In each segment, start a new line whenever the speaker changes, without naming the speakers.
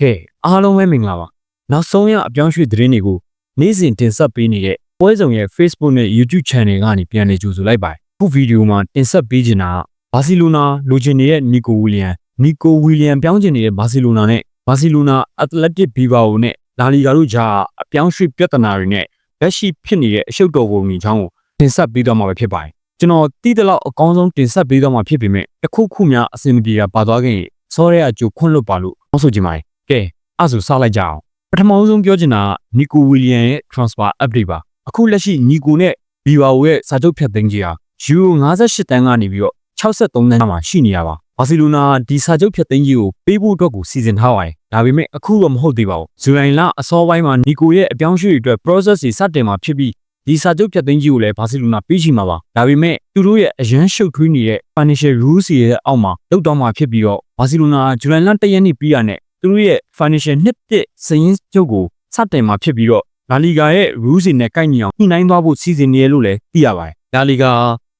ကဲအားလုံးပဲမင်္ဂလာပါနောက်ဆုံးရအပြောင်းရွှေ့သတင်းတွေကိုနေ့စဉ်တင်ဆက်ပေးနေတဲ့ပွဲဆောင်ရဲ့ Facebook နဲ့ YouTube Channel ကနေပြန်လည်ကြိုဆိုလိုက်ပါတယ်ခုဗီဒီယိုမှာတင်ဆက်ပေးချင်တာကဘာစီလိုနာလိုချင်နေတဲ့နီကိုဝီလီယံနီကိုဝီလီယံပြောင်းချင်နေတဲ့ဘာစီလိုနာနဲ့ဘာစီလိုနာအက်တလက်တစ်ဘီဘာအိုနဲ့လာလီဂါတို့ကြားအပြောင်းရွှေ့ပြဿနာတွေနဲ့လက်ရှိဖြစ်နေတဲ့အရှုပ်တော်ပုံကြီးချောင်းကိုတင်ဆက်ပေးတော့မှာပဲဖြစ်ပါတယ်ကျွန်တော်တီးတလောက်အကောင်းဆုံးတင်ဆက်ပေးတော့မှာဖြစ်ပေမဲ့တစ်ခုခုများအဆင်မပြေတာပါသွားခဲ့ရင်စောရဲအကျိုးခွန့်လွတ်ပါလို့တောင်းဆိုချင်ပါတယ် ကဲအဲ့ဆိုစလိုက်ကြအောင်ပထမဆုံးပြောချင်တာကနီကိုဝီလီယံရဲ့ transfer update ပါအခုလက်ရှိနီကိုနဲ့ဘီဝါဝရဲ့စာချုပ်ဖြတ်သိမ်းကြီးဟာယူရို58တန်းကနေပြီးတော့63တန်းမှာရှိနေရပါဘာစီလိုနာဒီစာချုပ်ဖြတ်သိမ်းကြီးကိုပေးဖို့အတွက်ကိုစီစဉ်ထားပါတယ်ဒါပေမဲ့အခုတော့မဟုတ်သေးပါဘူးဇူလိုင်လအစောပိုင်းမှာနီကိုရဲ့အပြောင်းအရွှေ့အတွက် process တွေစတင်မှာဖြစ်ပြီးဒီစာချုပ်ဖြတ်သိမ်းကြီးကိုလည်းဘာစီလိုနာပေးချင်မှာပါဒါပေမဲ့သူတို့ရဲ့အရန်ရှုပ်ထွေးနေတဲ့ financial rules ရဲ့အောက်မှာလောက်တော့မှာဖြစ်ပြီးတော့ဘာစီလိုနာဇူလိုင်လ1ရက်နေ့ပြီးရတဲ့ သူတို့ရဲ့ financial နှစ်ပြည့်စရင်းချုပ်ကိုစတင်မှာဖြစ်ပြီးတော့လာလီဂါရဲ့ rules တွေနဲ့ကိုက်ညီအောင်ညှိနှိုင်းသွားဖို့စီစဉ်နေရလို့လည်းသိရပါတယ်လာလီဂါ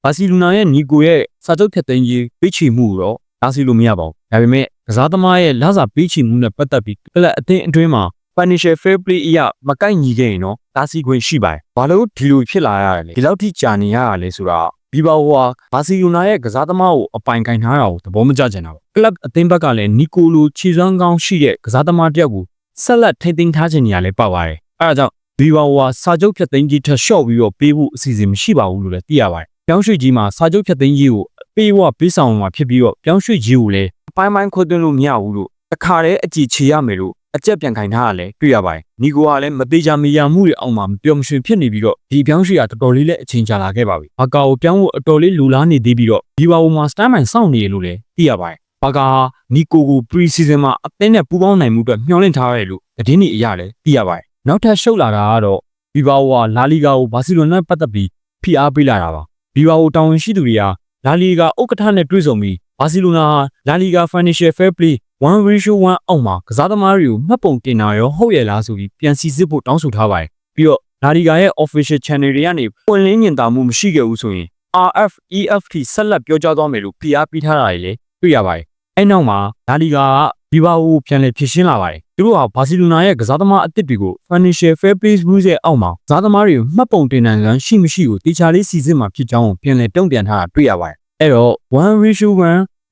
ဘာစီလိုနာရဲ့နီကိုရဲ့စာချုပ်ဖြတ်သိမ်းကြီးပေးချေမှုတော့ဒါစီလို့မရပါဘူးဒါပေမဲ့ကစားသမားရဲ့လစာပေးချေမှုနဲ့ပတ်သက်ပြီးကလပ်အသင်းအတွင်းမှာ financial fair play အရာမကိုက်ညီခဲ့ရင်တော့တားဆီးခွင့်ရှိပါတယ်။ဘာလို့ဒီလိုဖြစ်လာရလဲ။ဒီလောက်ထိကြာနေရတာလဲဆိုတာ ဘီဘာဟိုဟာဘာစီလိုနာရဲ့ကစားသမားကိုအပိုင်ကင်ထားတာကိုသဘောမကျချင်တာပါ။ကလပ်အသင်းဘက်ကလည်းနီကိုလိုခြေစွမ်းကောင်းရှိတဲ့ကစားသမားတစ်ယောက်ကိုဆက်လက်ထိန်းသိမ်းထားခြင်းနေရလဲပတ်ပါတယ်။အဲဒါကြောင့်ဘီဘာဟိုဟာစာချုပ်ဖြတ်သိမ်းကြီးထပ်လျှော့ပြီးတော့ပေးဖို့အစီအစဉ်မရှိပါဘူးလို့လည်းသိရပါတယ်။ပြောင်းရွှေ့ကြီးမှာစာချုပ်ဖြတ်သိမ်းကြီးကိုပေးဝပေးဆောင်မှာဖြစ်ပြီးတော့ပြောင်းရွှေ့ကြီးကိုလည်းအပိုင်းပိုင်းခွဲသွင်းလို့မရဘူးလို့တခါတည်းအကြည့်ချေရမယ်လို့ အကြက်ပြန်ခိုင်ထားရလဲတွေ့ရပါတယ်။နီကိုကလည်းမသေးချာမရမှုတွေအောက်မှာမပြောမရွှင်ဖြစ်နေပြီးတော့ဒီပြောင်းရွှေ့ကတော်တော်လေးလည်းအချိန်ကြာလာခဲ့ပါပြီ။ဘာကာကိုပြောင်းဖို့အတော်လေးလူလားနေသေးပြီးတော့ဒီဘာဝမှာစတမ်းမိုင်စောင့်နေရလို့လည်းသိရပါတယ်။ဘာကာနီကိုကို pre-season မှာအသင်းနဲ့ပူးပေါင်းနိုင်မှုအတွက်မျှော်လင့်ထားရတယ်လို့သတင်းတွေအရလည်းသိရပါတယ်။နောက်ထပ်ရှုပ်လာတာကတော့ဘီဘာဝါလာလီဂါကိုဘာစီလိုနာပတ်သက်ပြီးဖိအားပေးလာတာပါ။ဘီဘာဝတာဝန်ရှိသူတွေကလာလီဂါဥက္ကဋ္ဌနဲ့တွေ့ဆုံပြီးဘာစီလိုနာလာလီဂါ financial fair play 1:1အောက်မှာကစားသမားတွေကိုမှတ်ပုံတင်တာရောဟုတ်ရဲ့လားဆိုပြီးပြန်စီစစ်ဖို့တောင်းဆိုထားပါတယ်ပြီးတော့လာလီဂါရဲ့ official channel တွေကနေပွင့်လင်းညင်တာမှုမရှိခဲ့ဘူးဆိုရင် RF EFT ဆက်လက်ပြောကြားသွားမယ်လို့ PR ပေးထားတာတွေလည်းတွေ့ရပါတယ်အဲ့နောက်မှာလာလီဂါကဘီဘာကိုပြန်လည်ဖြစ်ရှင်းလာပါတယ်သူတို့ဟာဘာစီလိုနာရဲ့ကစားသမားအသစ်တွေကို financial fair play rules ရဲ့အောက်မှာကစားသမားတွေကိုမှတ်ပုံတင်နိုင်လမ်းရှိမရှိကိုတေချာလေးစီစစ်မှာဖြစ်ကြောင်းပြန်လည်တုံ့ပြန်ထားတာတွေ့ရပါတယ်အဲ့တော့1:1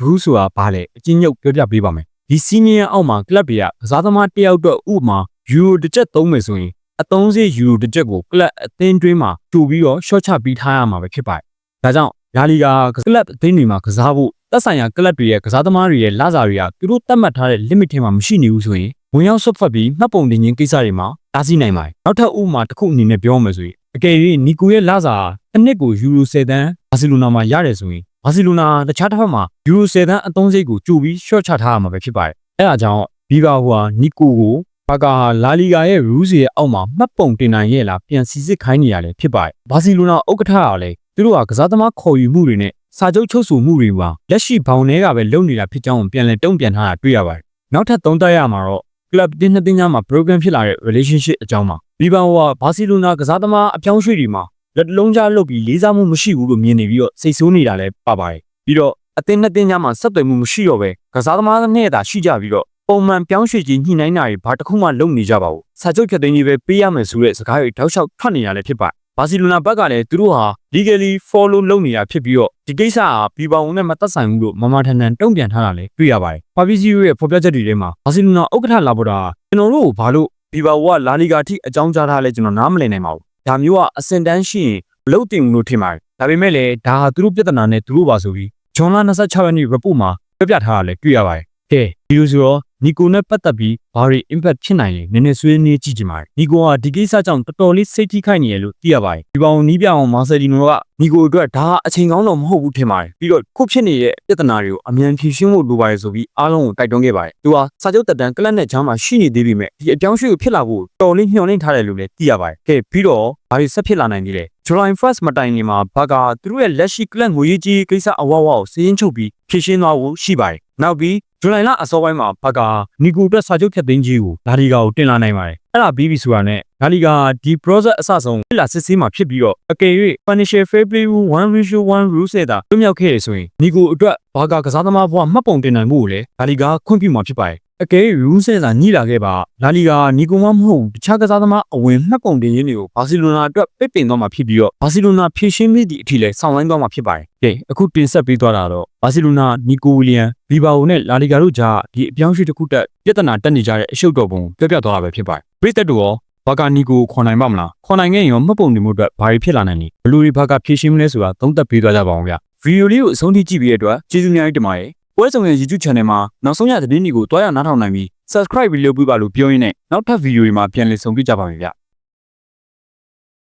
rule ဆိုတာဘာလဲအချင်းညုပ်ပြောပြပေးပါမယ် ဒီစီနီယာအောက်မှာကလပ်တွေကကစားသမားတယောက်တော့ဥပမာယူရိုတစ်ချက်သုံးမယ်ဆိုရင်အသုံးစရိတ်ယူရိုတစ်ချက်ကိုကလပ်အသင်းတွင်းမှာတူပြီးတော့ short ချပြီးထားရမှာပဲဖြစ်ပါတယ်။ဒါကြောင့်ယာလီကာကလပ်အသင်းတွေမှာကစားဖို့သက်ဆိုင်ရာကလပ်တွေရဲ့ကစားသမားတွေရဲ့လစာတွေကသူတို့သတ်မှတ်ထားတဲ့ limit ထဲမှာမရှိနေဘူးဆိုရင်ဝင်ရောက်ဆွတ်ဖက်ပြီးမှတ်ပုံတင်ခြင်းကိစ္စတွေမှာတားဆီးနိုင်ပါတယ်။နောက်ထပ်ဥပမာတစ်ခုအနေနဲ့ပြောမယ်ဆိုရင်အကယ်၍နီကိုရဲ့လစာတစ်နှစ်ကိုယူရို10တန်းဘာစီလိုနာမှာရတယ်ဆိုရင်ဘာစီလိုနာတခြားတစ်ဖက်မှာယူရို10တန်းအသုံးစရိတ်ကိုကြိုပြီး short ချထားရမှာပဲဖြစ်ပါတယ်။အဲဒါကြောင့်ဘီဘာဟိုဟာနီကိုကိုဘာကာဟာလာလီဂါရဲ့ rules ရဲ့အောက်မှာမှတ်ပုံတင်နိုင်ရဲ့လားပြန်စီစစ်ခိုင်းနေရတယ်ဖြစ်ပါတယ်။ဘာစီလိုနာဥက္ကဋ္ဌကလည်းသူတို့ကကစားသမားခေါ်ယူမှုတွေနဲ့စာချုပ်ချုပ်ဆိုမှုတွေမှာလက်ရှိဘောင်ထဲကပဲလုပ်နေတာဖြစ်ကြောင်းပြန်လည်တုံ့ပြန်ထားတာတွေ့ရပါတယ်။နောက်ထပ်သုံးသပ်ရမှာတော့ club တင်းနှစ်တင်းကြားမှာ program ဖြစ်လာတဲ့ relationship အကြောင်းပါ။ဘီဘာဟိုဟာဘာစီလိုနာကစားသမားအပြောင်းရွှေ့တွေမှာ လက်လုံးကြားလုပ်ပြီးလေးစားမှုမရှိဘူးလို့မြင်နေပြီးတော့စိတ်ဆိုးနေတာလည်းပါပါတယ်။ပြီးတော့အသင်းနှစ်တင်းကြားမှာဆက်သွယ်မှုမရှိတော့ပဲကစားသမားနဲ့သာရှိကြပြီးတော့ပုံမှန်ပြောင်းရွှေ့ခြင်းညှိနှိုင်းတာတွေဘာတစ်ခုမှလုပ်နေကြပါဘူးစာချုပ်ဖြတ်သိမ်းကြီးပဲပေးရမယ်ဆိုတဲ့စကားတွေတောက်လျှောက်ထွက်နေရလဲဖြစ်ပါဘာစီလိုနာဘက်ကလည်းသူတို့ဟာ legally follow လုပ်နေတာဖြစ်ပြီးတော့ဒီကိစ္စဟာဘီပေါင်နဲ့မသက်ဆိုင်ဘူးလို့မမထန်ထန်တုံ့ပြန်ထားတာလည်းတွေ့ရပါတယ်။ပါပီစီယိုရဲ့ဖော်ပြချက်တွေထဲမှာဘာစီလိုနာဥက္ကဋ္ဌလာပေါ်တာကျွန်တော်တို့ကိုဘာလို့ဘီဘာဝကလာလီဂါထိအကြောင်းကြားထားလဲကျွန်တော်နားမလည်နိုင်ပါဘူး။ ဒါမျိုးကအစင်တန်းရှိရင်မလုပ်တင်ဘူးလို့ထင်ပါတယ်။ဒါပေမဲ့လည်းဒါဟာသူတို့ပြဿနာနဲ့သူတို့ပါဆိုပြီးဂျွန်လာ26ရက်နေ့ report မှာပြပြထားတာလည်းတွေ့ရပါတယ်။ကဲဒီလိုဆိုတော့ နီကိုနဲ့ပတ်သက်ပြီးဘာတွေ impact ဖြစ်နိုင်လဲနည်းနည်းဆွေးနွေးကြည့်ကြပါမယ်။နီကိုကဒီကိစ္စကြောင့်တော်တော်လေးစိတ်ထိခိုက်နေရလို့သိရပါတယ်။ဒီပေါင်နီးပြအောင်မာဆယ်ဒီနိုကနီကိုအတွက်ဒါအချိန်ကောင်းတော့မဟုတ်ဘူးထင်ပါတယ်။ပြီးတော့ခုဖြစ်နေတဲ့ပြဿနာတွေကိုအမြန်ဖြေရှင်းဖို့လိုပါတယ်ဆိုပြီးအားလုံးကိုတိုက်တွန်းခဲ့ပါတယ်။သူကစာချုပ်တက်တန်းကလပ်နဲ့ချမ်းမှာရှိနေသေးပေမဲ့ဒီအပြောင်းအရွှေ့ကိုဖြစ်လာဖို့တော်လေးမျှော်လင့်ထားတယ်လို့လည်းသိရပါတယ်။ကဲပြီးတော့ဘာတွေဆက်ဖြစ်လာနိုင်သေးလဲ။ July 1st မတိုင်ခင်မှာဘာကသူတို့ရဲ့လက်ရှိကလပ်ငွေကြီးကိစ္စအဝဝကိုစည်ရင်းချုပ်ပြီးဖြေရှင်းသွားဖို့ရှိပါတယ်။နောက်ပြီး ဇူလိုင်လအစောပိုင်းမှာဘာကာနီကိုအတွက်စာချုပ်ဖြတ်သိမ်းကြီးကိုလာလီဂါကိုတင်လာနိုင်ပါတယ်။အဲ့ဒါပြီးပြီဆိုတာနဲ့လာလီဂါဒီ process အစဆုံးလာစစ်ဆေးမှာဖြစ်ပြီးတော့အကယ်၍ financial fair play 1:1 rules နဲ့သာလွတ်မြောက်ခဲ့ရဆိုရင်နီကိုအတွက်ဘာကာကစားသမားဘဝမှတ်ပုံတင်နိုင်မှုကိုလည်းလာလီဂါခွင့်ပြုမှာဖြစ်ပါတယ် အကယ်၍ရူးဆဲစာညှိလာခဲ့ပါလာလီဂါနီကိုမမဟုတ်ဘူးတခြားကစားသမားအဝင်မှတ်ပုံတင်ရင်းတွေကိုဘာစီလိုနာအတွက်ပိတ်ပင်သွားမှာဖြစ်ပြီးတော့ဘာစီလိုနာဖြည့်ရှင်းမိသည့်အထိလည်းဆောင်လိုင်းသွားမှာဖြစ်ပါတယ်။ကဲအခုတင်ဆက်ပေးသွားတာတော့ဘာစီလိုနာနီကိုဝီလီယံဘီဘာအိုနဲ့လာလီဂါတို့ကြားဒီအပြောင်းအရွှေ့တစ်ခုတက်ပြဿနာတက်နေကြတဲ့အရှုပ်တော်ပုံပြောပြသွားတာပဲဖြစ်ပါတယ်။ပရိသတ်တို့ရောဘာကာနီကိုခွန်နိုင်ပါမလားခွန်နိုင်ခဲ့ရင်ရောမှတ်ပုံတင်မှုအတွက်ဘာတွေဖြစ်လာနိုင်လဲဘလူတွေဘာကဖြည့်ရှင်းမလဲဆိုတာသုံးသပ်ပေးသွားကြပါအောင်ဗျ။ဗီဒီယိုလေးကိုအဆုံးထိကြည့်ပြီးတဲ့အတွက်ကျေးဇူးများကြီးတင်ပါတယ်။ ပွဲဆောင်ရဲ့ YouTube channel မှာနောက်ဆုံးရသတင်းတွေကိုတွားရနားထောင်နိုင်ပြီး subscribe ပြီးလုပ်ပေးပါလို့ပြောရင်းနဲ့နောက်ထပ်ဗီဒီယိုတွေမှာပြန်လည်ဆုံတွေ့ကြပါမယ်ဗျ။